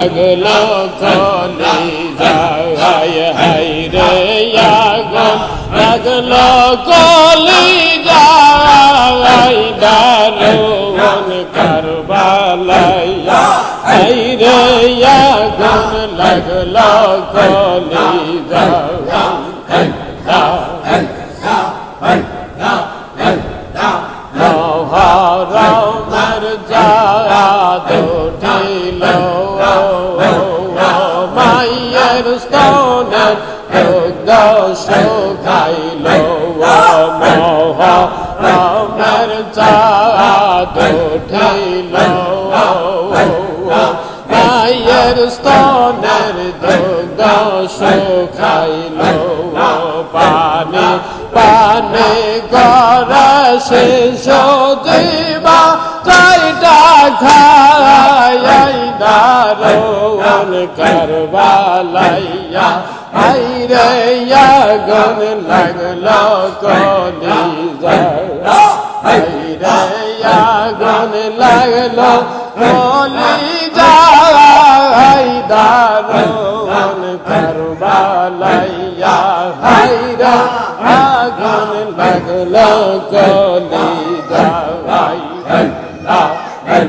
লাগল কলি যায় হাই রে আগুন লাগল কলি যায় দারুণ কারবালাই হাই রে আগুন লাগল কলি যায় মহারামের জাত উঠিল শুকাইল মহারামের জাত উঠিল মায়ের স্তনের দুগ্ধ শুকাইল পানি পানি গড়া শেষ দিবা চাইটা খাই দারোন করবালাইয়া আই রে গন লাগল কলি আই রে গন লাগল কলি যাই দারোন করবালাইয়া। হাই রে আগুন লাগল কলি যাই হোসেন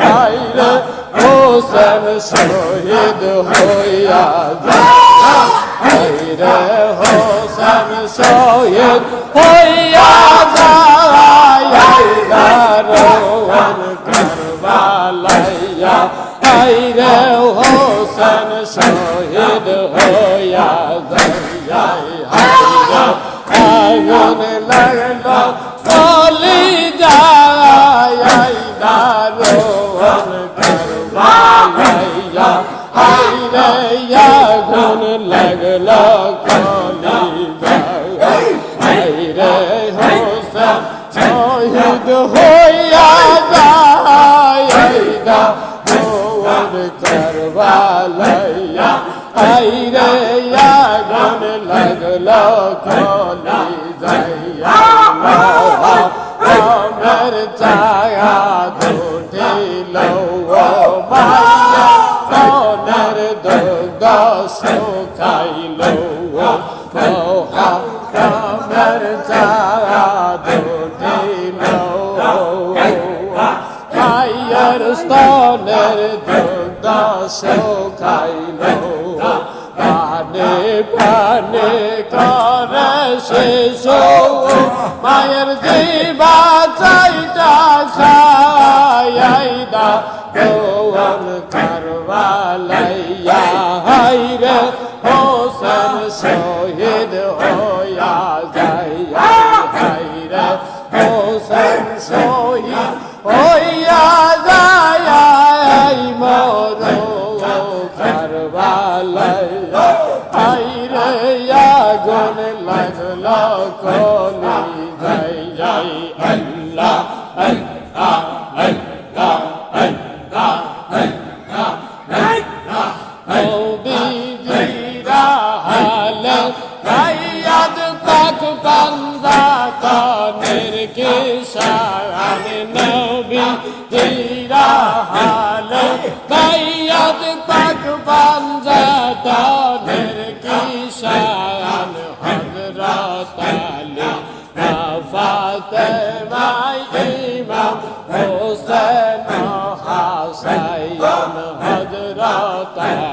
খাইরে হোসেন শহীদ হইয়া খাইরে হোসেন শহীদ হইয়া যায় দারোন করবালাইয়া। হাইরে হোসেন শহীদ হইয়া যাই আগুন লাগল হাইরে আগুন লাগল হাইরে হোসেন শহীদ হইয়া যায় ভোর করবালাইয়া আইরে আগুন লাগল কলি যাইয়া আমার ছায়া শুকাইল আমার দুটিল মায়ের স্তনের দুগ্ধ শুকাইল পানে পানে করে শেষ মায়ের জীবা চাইটা খাই দা গৌন করবালাইয়া hayre Hosen şehit oya zey hayre. Hosen şehit oya zey ey moru Karbalaya hayre ya gönül lazla koni zey zey Allah Allah Allah Allah Allah کے شاران نبی تیرا حال قید پاک پانزاتا در کی شاران حضرات علی فاطمہ امام حسین حسین حضرات علی